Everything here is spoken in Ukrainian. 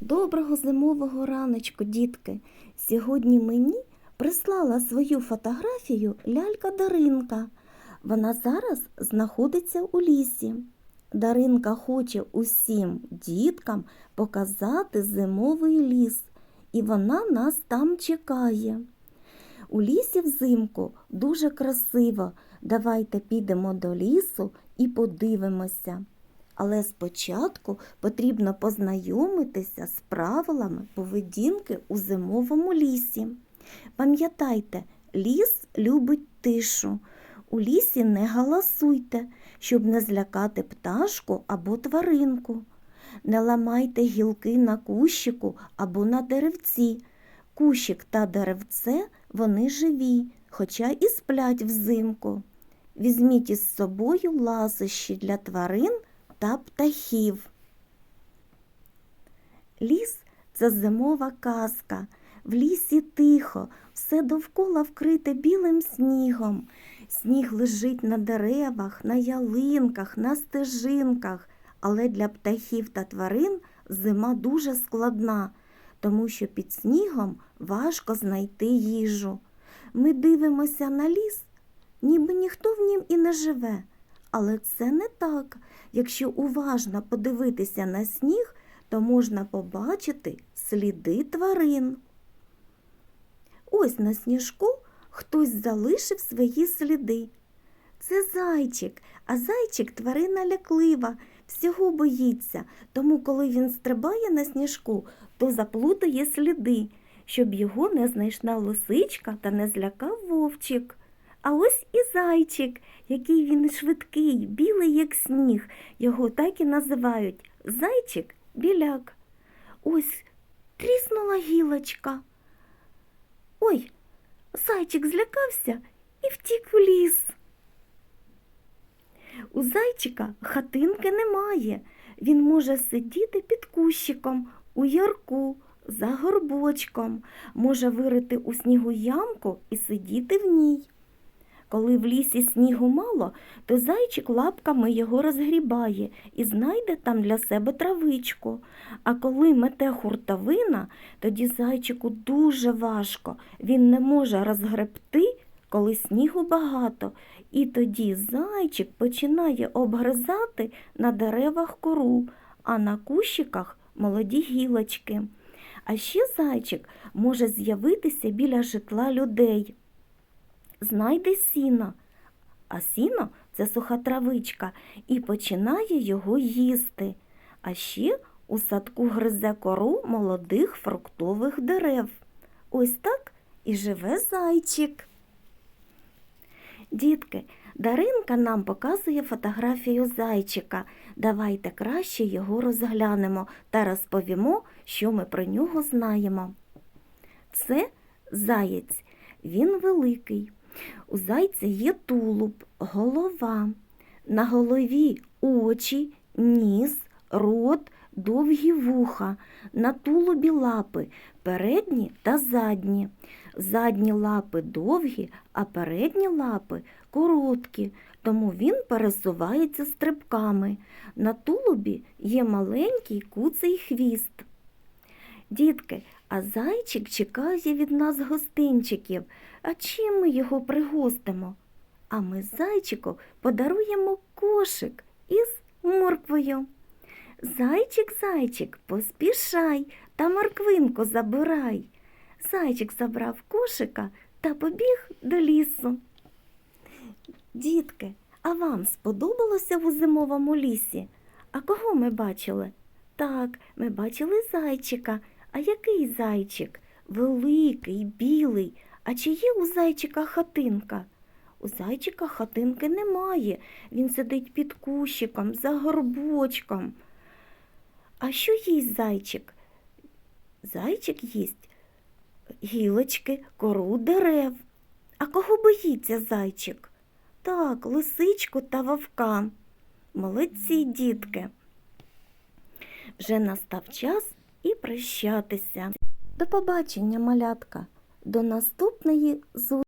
Доброго зимового раночку, дітки. Сьогодні мені прислала свою фотографію лялька Даринка. Вона зараз знаходиться у лісі. Даринка хоче усім діткам показати зимовий ліс, і вона нас там чекає. У лісі взимку дуже красиво. Давайте підемо до лісу і подивимося. Але спочатку потрібно познайомитися з правилами поведінки у зимовому лісі. Пам'ятайте, ліс любить тишу. У лісі не галасуйте, щоб не злякати пташку або тваринку. Не ламайте гілки на кущику або на деревці. Кущик та деревце вони живі, хоча і сплять взимку. Візьміть із собою ласощі для тварин та птахів. Ліс це зимова казка. В лісі тихо, все довкола вкрите білим снігом. Сніг лежить на деревах, на ялинках, на стежинках. Але для птахів та тварин зима дуже складна, тому що під снігом важко знайти їжу. Ми дивимося на ліс, ніби ніхто в нім і не живе. Але це не так. Якщо уважно подивитися на сніг, то можна побачити сліди тварин. Ось на сніжку хтось залишив свої сліди. Це зайчик, а зайчик тварина ляклива, всього боїться, тому коли він стрибає на сніжку, то заплутає сліди, щоб його не знайшла лисичка та не злякав вовчик. А ось і зайчик, який він швидкий, білий, як сніг. Його так і називають зайчик біляк. Ось тріснула гілочка. Ой, зайчик злякався і втік у ліс. У зайчика хатинки немає. Він може сидіти під кущиком, у ярку, за горбочком, може вирити у снігу ямку і сидіти в ній. Коли в лісі снігу мало, то зайчик лапками його розгрібає і знайде там для себе травичку. А коли мете хуртовина, тоді зайчику дуже важко. Він не може розгребти, коли снігу багато. І тоді зайчик починає обгризати на деревах кору, а на кущиках молоді гілочки. А ще зайчик може з'явитися біля житла людей знайде сіно, а сіно це суха травичка, і починає його їсти. А ще у садку гризе кору молодих фруктових дерев. Ось так і живе зайчик. Дітки, Даринка нам показує фотографію зайчика. Давайте краще його розглянемо та розповімо, що ми про нього знаємо. Це заєць. Він великий. У зайця є тулуб, голова. На голові очі, ніс, рот, довгі вуха, на тулубі лапи, передні та задні. Задні лапи довгі, а передні лапи короткі, тому він пересувається стрибками. На тулубі є маленький куций хвіст. Дітки, а зайчик чекає від нас гостинчиків. А чим ми його пригостимо? А ми зайчику подаруємо кошик із морквою. Зайчик, зайчик, поспішай та морквинку забирай. Зайчик забрав кошика та побіг до лісу. Дітки, а вам сподобалося у зимовому лісі? А кого ми бачили? Так, ми бачили зайчика. А який зайчик? Великий, білий. А чи є у зайчика хатинка? У зайчика хатинки немає. Він сидить під кущиком, за горбочком. А що їсть зайчик? Зайчик їсть гілочки, кору дерев. А кого боїться зайчик? Так, лисичку та вовка. Молодці, дітки. Вже настав час і прощатися. До побачення, малятка, до наступної зустрічі.